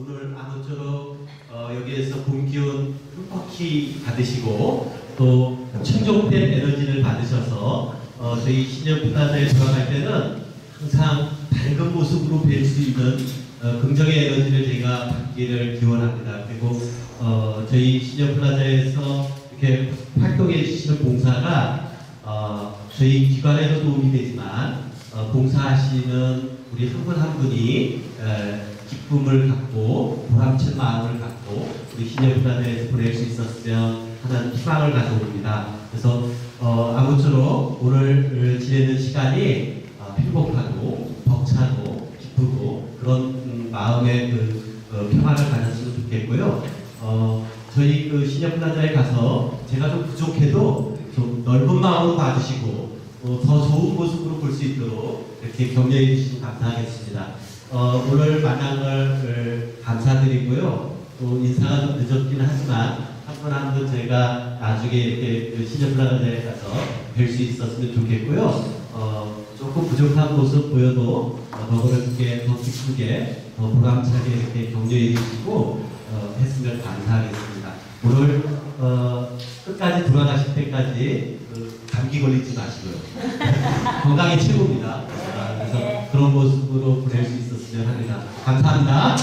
오늘 아무쪼록 어, 여기에서 봄 기운 흠뻑히 받으시고 또 충족된 에너지를 받으셔서 어, 저희 신년 플라자에 돌아갈 때는 항상 밝은 모습으로 뵐 수 있는 어, 긍정의 에너지를 저희가 받기를 기원합니다. 그리고 어, 저희 신년 플라자에서 이렇게 활동해 주시는 봉사가 어, 저희 기관에도 도움이 되지만 어, 봉사하시는 우리 한 분한 분이 에, 기쁨을 갖고 보람찬 마음을 갖고 우리 플라자에서 보낼 수 있었으면 하는 희망을 가져옵니다. 그래서 어, 아무쪼록 오늘 지내는 시간이 어, 행복하고 벅차고 기쁘고 그런 음, 마음의 그 어, 평화를 가졌으면 좋겠고요. 어, 저희 그 신년 플라자에 가서 제가 좀 부족해도 좀 넓은 마음으로 봐주시고 어, 더 좋은 모습으로 볼 수 있도록 이렇게 격려해 주시면 감사하겠습니다. 어, 오늘 만남을 감사드리고요. 또 인사가 좀 늦었긴 하지만 한 분 한분 저희가 나중에 이렇게 그 플라자에 가서 뵐 수 있었으면 좋겠고요. 어, 조금 부족한 모습 보여도 어, 더불어게 더 기쁘게 더 보람차게 이렇게 격려해 주시고 어, 했으면 감사하겠습니다. 오늘 어, 끝까지 돌아가실 때까지 그 감기 걸리지 마시고요. 건강이 최고입니다. 아, 그래서 그런 모습으로 보낼 수 있 었으면 합니다. 감사합니다.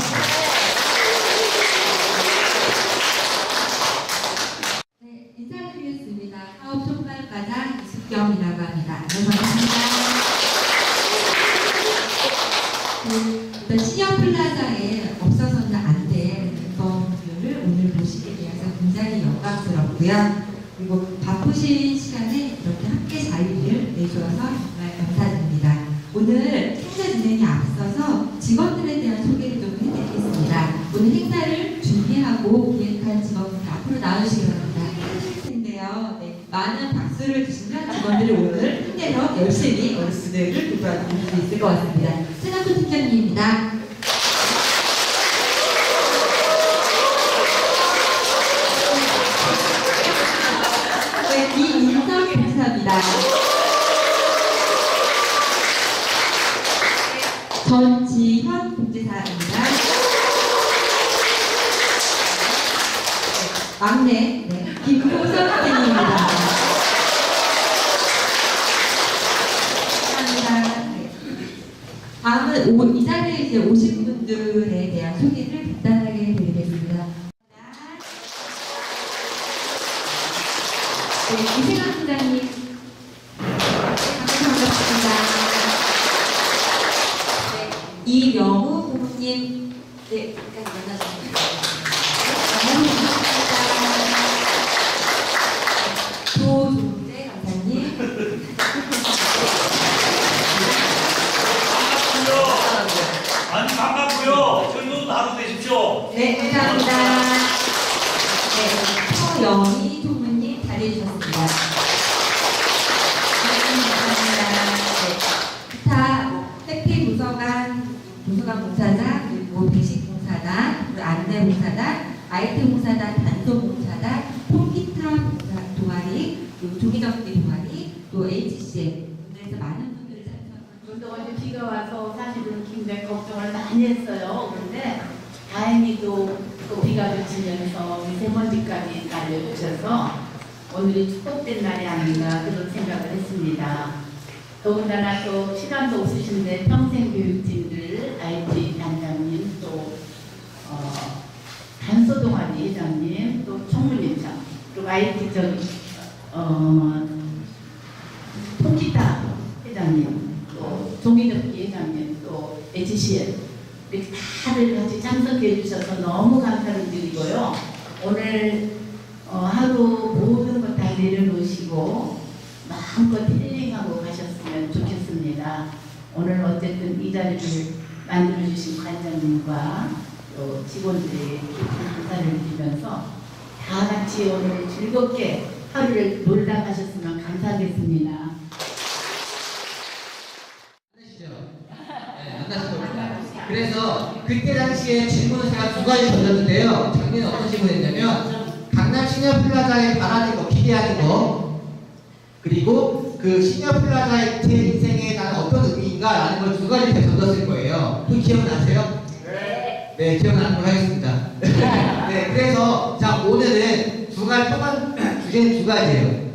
네. 네. 그리고 바쁘신 시간에 이렇게 함께 자리를 내주셔서 정말 감사드립니다. 오늘 행사 진행에 앞서서 직원들에 대한 소개를 좀 해드리겠습니다. 오늘 행사를 준비하고 기획한 직원들 앞으로 나오시기 바랍니다. 텐데요. 네, 많은 박수를 주시면 직원들이 오늘 힘내서 열심히 어르신들을 돌아다닐 수 있을 것 같습니다. 최남도 팀장님입니다. 네, 이인성 변호사입니다. 전지현 복지사입니다. 네, 막내 네, 김보선 선생님입니다. 감사합니다. 네. 다음은 오, 이 자리에 이제 오신 분들에 대한 소개를 간단하게 드리겠습니다. 그리고 안내 봉사단, 아이템 봉사단, 봉사 동아리, 종이접기 동아리, 또 HCM. 그래서 많은 분들이. 또 어제 비가 와서 사실은 굉장히 걱정을 많이 했어요. 그런데 다행히도 또 비가 그치면서 미세먼지까지 날려주셔서 오늘이 축복된 날이 아닌가 그런 생각을 했습니다. 더군다나 또 시간도 없으신데 평생 교육진들 IT 단장님 또 어, 단소동아리 회장님 또 IT 저기 어, 통기타 회장님 또 종이접기 회장님 또 HCL 이렇게 다들 같이 참석해 주셔서 너무 감사를 드리고요. 오늘 어, 하루 모든 것 다 내려놓으시고 마음껏 힐링하고 가셨으면 좋겠습니다. 오늘 어쨌든 이 자리를 만들어 주신 관장님과 또 직원들에게 감사를 드리면서 다 같이 오늘 즐겁게 하루를 놀다 가셨으면 감사하겠습니다. 만나시죠? 네, 겁니다. 그래서 그때 당시에 질문을 제가 두 가지 던졌는데요. 작년에 어떤 질문했냐면 강남 시니어 플라자에 바라는 거, 기대하는 거 그리고 그 시니어 플라자의 제 인생에 나는 어떤 의미인가라는 걸 두 가지 제가 던졌을 거예요. 또 기억나세요? 네. 네, 네, 기억나도록 하겠습니다. 네, 그래서 자 오늘은 두 가지 또한 주제는 두 가지예요.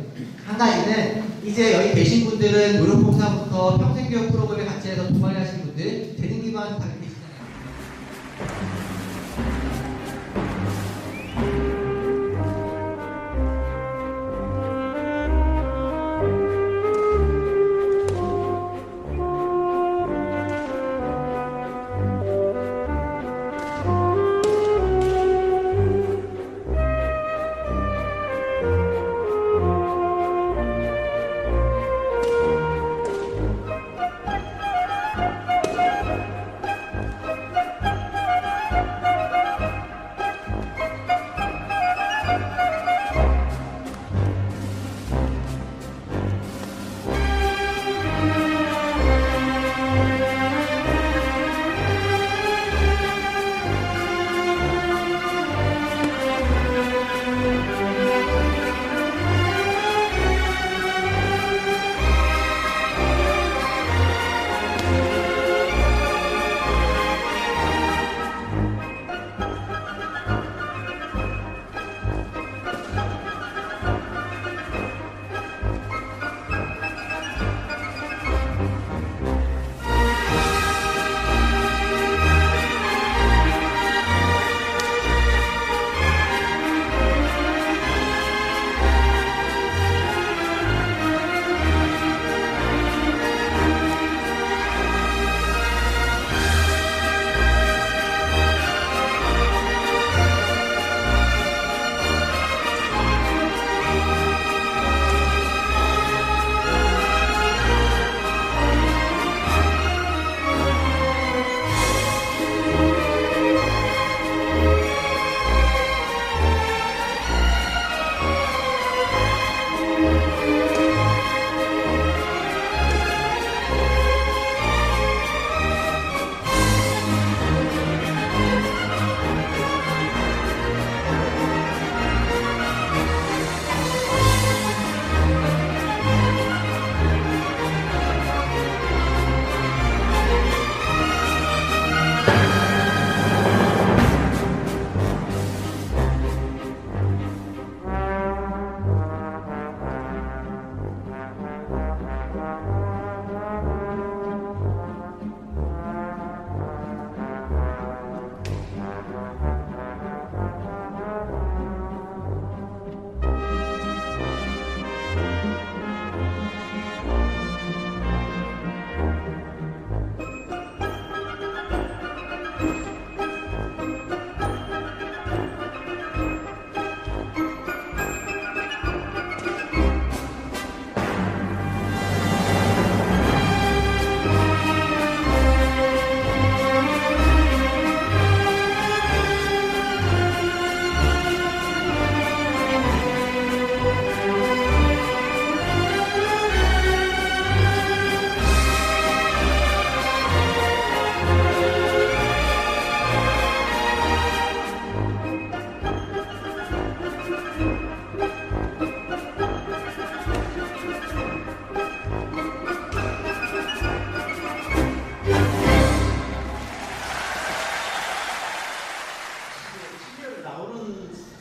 한 가지는 이제 여기 계신 분들은 무료봉사부터 평생교육 프로그램에 같이 해서 동아리 하신 분들 재능 기반 다 계시잖아요.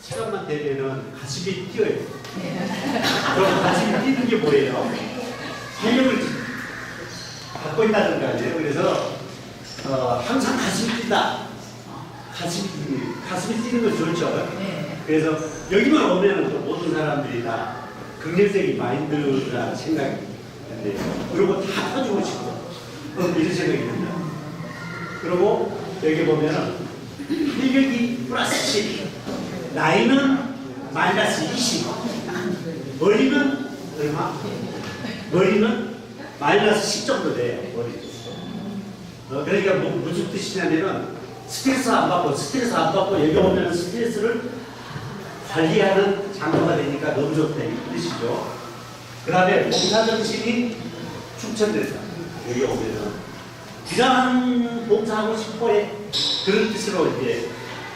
시간만 되면은 가슴이 뛰어요. 그럼 가슴이 뛰는 게 뭐예요? 활력을 갖고 있다는 거 아니에요? 그래서 어, 항상 가슴이 뛴다. 가슴이 뛰는, 가슴이 뛰는 거 좋죠. 그래서 여기만 오면은 또 사람들이 다 긍정적인 마인드라 생각이 드는데 그리고 다 터주고 싶고 이런 생각이 듭니다. 그리고 여기 보면은 활력이 플러스 7, 나이는 마이너스 20, 머리는 얼마? 머리는 마이너스 10 정도 돼요, 머리. 어, 그러니까 뭐, 무슨 뜻이냐면은 스트레스 안 받고, 스트레스 안 받고 여기 오면 스트레스를 관리하는 장소가 되니까 너무 좋다, 이 뜻이죠. 그 다음에 봉사 정신이 충천돼서 여기 오면은 비단 봉사하고 싶어해 그런 뜻으로 이제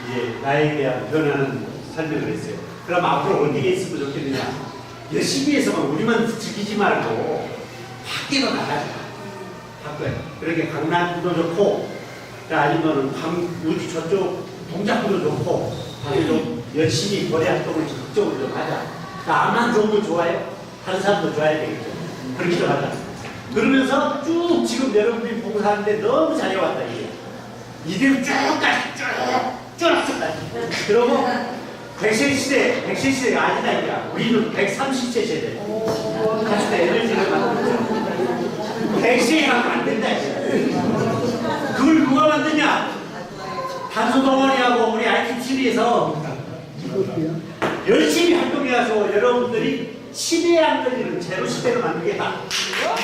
이제 나에 대한 변화는 설명을 했어요. 그럼 앞으로 어디에 있으면 좋겠느냐? 열심히 해서만 우리만 즐기지 말고 밖에도 나가자. 밖에. 그렇게 강남도 좋고 아니면은 강 우리 저쪽 동작구도 좋고 거기도 열심히 거래 활동을 적극적으로 좀 하자. 나만 좋은 거 좋아요? 다른 사람도 좋아야 되겠죠. 그렇게 좀 하자. 그러면서 쭉 지금 여러분들이 봉사하는데 너무 잘해왔다 이게. 이대로 쭉까지 쭉 쭉까지. 그러고 100세 시대, 100세 시대가 아니다 이야. 우리는 130세 세대. 다 에너지를 만들죠. 100세에 가면 안 된다 이제. 그걸 누가 만드냐? 단소 동원이하고 우리 ITTV에서 열심히 활동해서 여러분들이 시대에 안 걸리는 제로 시대를 만들겠다. 이